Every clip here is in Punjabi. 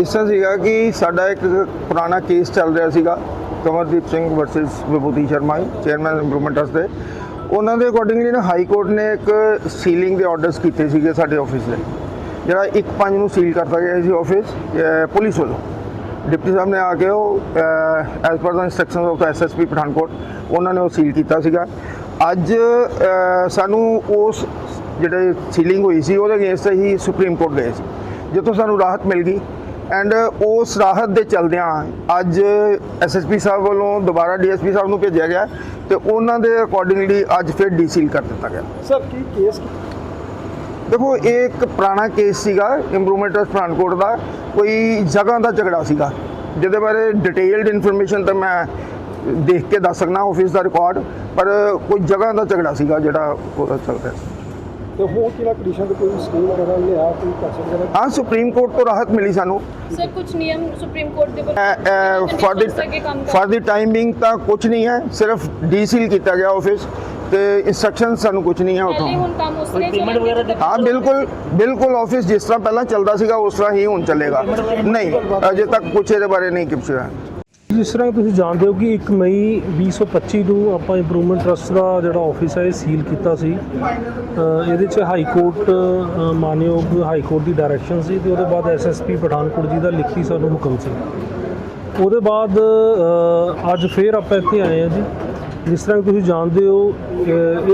ਇਸ ਤਰ੍ਹਾਂ ਸੀਗਾ ਕਿ ਸਾਡਾ ਇੱਕ ਪੁਰਾਣਾ ਕੇਸ ਚੱਲ ਰਿਹਾ ਸੀਗਾ Kamardeep Singh versus Vibhuti Sharma chairman improvements trust ਦੇ। ਉਹਨਾਂ ਦੇ ਅਕੋਰਡਿੰਗਲੀ ਨਾ ਹਾਈ ਕੋਰਟ ਨੇ ਇੱਕ ਸੀਲਿੰਗ ਦੇ ਆਰਡਰਸ ਕੀਤੇ ਸੀਗੇ ਸਾਡੇ ਆਫਿਸ ਦੇ। ਜਿਹੜਾ 1/5 ਨੂੰ ਸੀਲ ਕਰਤਾ ਗਿਆ ਸੀ ਆਫਿਸ ਪੁਲਿਸ ਵੱਲੋਂ। ਡਿਪਟੀ ਸਾਹਿਬ ਨੇ ਆ ਕੇ ਉਹ as per the instructions of SSP Pathankot, ਉਹਨਾਂ ਨੇ ਉਹ ਸੀਲ ਕੀਤਾ ਸੀਗਾ। ਅੱਜ ਸਾਨੂੰ ਉਸ ਜਿਹੜੇ ਸੀਲਿੰਗ ਹੋਈ ਸੀ, ਉਹਦੇ ਅਗੇਂਸਟ ਹੀ ਸੁਪਰੀਮ ਕੋਰਟ ਗਏ ਸੀ। ਜਿੱਥੋਂ ਸਾਨੂੰ ਰਾਹਤ ਮਿਲ ਗਈ ਐਂਡ ਉਸ ਰਾਹਤ ਦੇ ਚਲਦਿਆਂ ਅੱਜ ਐਸਐਸਪੀ ਸਾਹਿਬ ਵੱਲੋਂ ਦੁਬਾਰਾ ਡੀਐਸਪੀ ਸਾਹਿਬ ਨੂੰ ਭੇਜਿਆ ਗਿਆ ਤੇ ਉਹਨਾਂ ਦੇ ਅਕੋਰਡਿੰਗਲੀ ਅੱਜ ਫਿਰ ਡੀਸੀਲ ਕਰ ਦਿੱਤਾ ਗਿਆ। ਸਰ ਕੀ ਕੇਸ ਦੇਖੋ ਇਹ ਇੱਕ ਪੁਰਾਣਾ ਕੇਸ ਸੀਗਾ ਇੰਪਰੂਵਮੈਂਟ ਆਫ ਪਠਾਨਕੋਟ ਦਾ। ਕੋਈ ਜਗ੍ਹਾ ਦਾ ਝਗੜਾ ਸੀਗਾ ਜਿਹਦੇ ਬਾਰੇ ਡਿਟੇਲਡ ਇਨਫੋਰਮੇਸ਼ਨ ਤਾਂ ਮੈਂ ਦੇਖ ਕੇ ਦੱਸ ਸਕਦਾ ਆਫਿਸ ਦਾ ਰਿਕਾਰਡ ਪਰ ਕੋਈ ਜਗ੍ਹਾ ਦਾ ਝਗੜਾ ਸੀਗਾ ਜਿਹੜਾ ਚੱਲ ਰਿਹਾ ਸੀ। ਤੇ ਹੋਰ ਕਿਹੜਾ ਕੰਡੀਸ਼ਨ ਤੇ ਕੋਈ ਸਕੀਮ ਵਗੈਰਾ ਲਿਆ ਕੋਈ ਪੈਸੇ ਵਗੈਰਾ ਹਾਂ? ਸੁਪਰੀਮ ਕੋਰਟ ਤੋਂ ਰਾਹਤ ਮਿਲੀ ਸਾਨੂੰ। ਸਰ ਕੁਝ ਨਿਯਮ ਸੁਪਰੀਮ ਕੋਰਟ ਦੇ for the for the timing ਤਾਂ ਕੁਝ ਨਹੀਂ ਹੈ ਸਿਰਫ ਡੀਸੀਲ ਕੀਤਾ ਗਿਆ ਆਫਿਸ ਤੇ ਇਨਸਟਰਕਸ਼ਨ ਸਾਨੂੰ ਕੁਝ ਨਹੀਂ ਹੈ ਉਥੋਂ। ਹਾਂ ਬਿਲਕੁਲ ਬਿਲਕੁਲ ਆਫਿਸ ਜਿਸ ਤਰ੍ਹਾਂ ਪਹਿਲਾਂ ਚੱਲਦਾ ਸੀਗਾ ਉਸ ਤਰ੍ਹਾਂ ਹੀ ਹੁਣ ਚੱਲੇਗਾ। ਨਹੀਂ ਅਜੇ ਤੱਕ ਕੁਝ ਇਹਦੇ ਬਾਰੇ ਨਹੀਂ ਹੋਇਆ ਜਿਸ ਤਰ੍ਹਾਂ ਤੁਸੀਂ ਜਾਣਦੇ ਹੋ ਕਿ 1 ਮਈ 2025 ਨੂੰ ਆਪਾਂ ਇੰਪਰੂਵਮੈਂਟ ਟਰਸਟ ਦਾ ਜਿਹੜਾ ਆਫਿਸ ਹੈ, ਇਹ ਸੀਲ ਕੀਤਾ ਸੀ। ਇਹਦੇ 'ਚ ਹਾਈ ਕੋਰਟ ਮਾਨਯੋਗ ਹਾਈ ਕੋਰਟ ਦੀ ਡਾਇਰੈਕਸ਼ਨ ਸੀ ਤੇ ਉਹਦੇ ਬਾਅਦ ਐਸਐਸਪੀ ਪਠਾਨਕੋਟ ਜੀ ਦਾ ਲਿਖਤੀ ਸਾਨੂੰ ਹੁਕਮ ਸੀ। ਉਹਦੇ ਬਾਅਦ ਅੱਜ ਫੇਰ ਆਪਾਂ ਇੱਥੇ ਆਏ ਹਾਂ ਜੀ। ਜਿਸ ਤਰ੍ਹਾਂ ਤੁਸੀਂ ਜਾਣਦੇ ਹੋ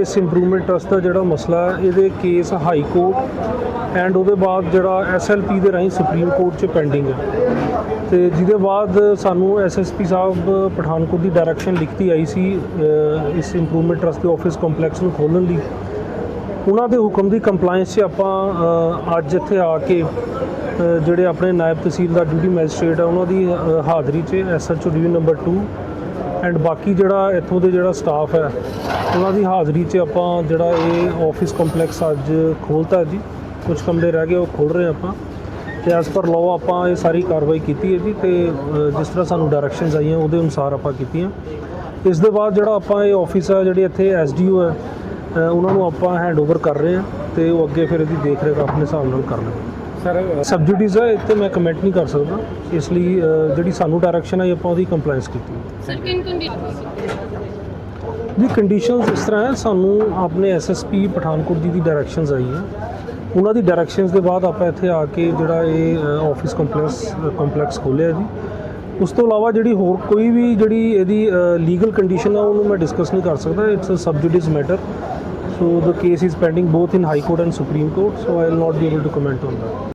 ਇਸ ਇੰਪਰੂਵਮੈਂਟ ਟਰਸਟ ਦਾ ਜਿਹੜਾ ਮਸਲਾ ਹੈ, ਇਹਦੇ ਕੇਸ ਹਾਈ ਕੋਰਟ ਐਂਡ ਉਹਦੇ ਬਾਅਦ ਜਿਹੜਾ ਐਸਐਲਪੀ ਦੇ ਰਾਹੀਂ ਸੁਪਰੀਮ ਕੋਰਟ 'ਚ ਪੈਂਡਿੰਗ ਹੈ। ਤੇ ਜਿਹਦੇ ਬਾਅਦ ਸਾਨੂੰ ਐਸਐਸਪੀ ਸਾਹਿਬ ਪਠਾਨਕੋਟ ਦੀ ਡਾਇਰੈਕਸ਼ਨ ਲਿਖਤੀ ਆਈ ਸੀ ਇਸ ਇੰਪਰੂਵਮੈਂਟ ਟਰਸਟ ਦੇ ਆਫਿਸ ਕੰਪਲੈਕਸ ਨੂੰ ਖੋਲ੍ਹਣ ਲਈ। ਉਹਨਾਂ ਦੇ ਹੁਕਮ ਦੀ ਕੰਪਲਾਈਂਸ 'ਚ ਆਪਾਂ ਅੱਜ ਇੱਥੇ ਆ ਕੇ ਜਿਹੜੇ ਆਪਣੇ ਨਾਇਬ ਤਹਿਸੀਲਦਾਰ ਡਿਊਟੀ ਮੈਜਿਸਟ੍ਰੇਟ ਆ, ਉਹਨਾਂ ਦੀ ਹਾਜ਼ਰੀ 'ਚ ਐਸਐਚਓ ਡਿਵੀਜ਼ਨ ਨੰਬਰ 2 ਐਂਡ ਬਾਕੀ ਜਿਹੜਾ ਇੱਥੋਂ ਦੇ ਜਿਹੜਾ ਸਟਾਫ ਹੈ, ਉਹਨਾਂ ਦੀ ਹਾਜ਼ਰੀ 'ਚ ਆਪਾਂ ਜਿਹੜਾ ਇਹ ਆਫਿਸ ਕੰਪਲੈਕਸ ਅੱਜ ਖੋਲ੍ਹਤਾ ਜੀ। ਕੁਝ ਕਮਰੇ ਰਹਿ ਗਏ, ਉਹ ਖੋਲ੍ਹ ਰਹੇ ਆਪਾਂ। ਤੇ ਐਸ ਪਰ ਲਾਅ ਆਪਾਂ ਇਹ ਸਾਰੀ ਕਾਰਵਾਈ ਕੀਤੀ ਹੈ ਜੀ ਤੇ ਜਿਸ ਤਰ੍ਹਾਂ ਸਾਨੂੰ ਡਾਇਰੈਕਸ਼ਨਸ ਆਈਆਂ, ਉਹਦੇ ਅਨੁਸਾਰ ਆਪਾਂ ਕੀਤੀਆਂ। ਇਸ ਦੇ ਬਾਅਦ ਜਿਹੜਾ ਆਪਾਂ ਇਹ ਆਫਿਸ ਹੈ ਜਿਹੜੇ ਇੱਥੇ ਐਸਡੀਓ ਹੈ ਉਹਨਾਂ ਨੂੰ ਆਪਾਂ ਹੈਂਡਓਵਰ ਕਰ ਰਹੇ ਹਾਂ ਤੇ ਉਹ ਅੱਗੇ ਫਿਰ ਇਹਦੀ ਦੇਖ ਰੇਖ ਆਪਣੇ ਹਿਸਾਬ ਨਾਲ ਕਰ ਲੈਣਗੇ ਸਰ ਸਬਸਿਡੀਜ਼ ਹੈ ਇੱਥੇ ਮੈਂ ਕਮੈਂਟ ਨਹੀਂ ਕਰ ਸਕਦਾ। ਇਸ ਲਈ ਅ, ਜਿਹੜੀ ਸਾਨੂੰ ਡਾਇਰੈਕਸ਼ਨ ਆਈ ਆਪਾਂ ਉਹਦੀ ਕੰਪਲਾਈਂਸ ਕੀਤੀ। ਸਰ ਕਿਨ ਕੰਡੀਸ਼ਨ ਜੀ ਕੰਡੀਸ਼ਨਸ ਇਸ ਤਰ੍ਹਾਂ ਹੈ ਸਾਨੂੰ ਆਪਣੇ ਐਸਐਸਪੀ ਪਠਾਨਕੋਟ ਜੀ ਦੀ ਡਾਇਰੈਕਸ਼ਨਸ ਆਈ ਹੈ। ਉਹਨਾਂ ਦੀ ਡਾਇਰੈਕਸ਼ਨਸ ਦੇ ਬਾਅਦ ਆਪਾਂ ਇੱਥੇ ਆ ਕੇ ਜਿਹੜਾ ਇਹ ਆਫਿਸ ਕੰਪਲੈਕਸ ਕੰਪਲੈਕਸ ਖੋਲ੍ਹਿਆ ਜੀ। ਉਸ ਤੋਂ ਇਲਾਵਾ ਜਿਹੜੀ ਹੋਰ ਕੋਈ ਵੀ ਜਿਹੜੀ ਇਹਦੀ ਲੀਗਲ ਕੰਡੀਸ਼ਨ ਆ ਉਹਨੂੰ ਮੈਂ ਡਿਸਕਸ ਨਹੀਂ ਕਰ ਸਕਦਾ। It's a sub judice matter so the case is pending both in high court and supreme court so I will not be able to comment on that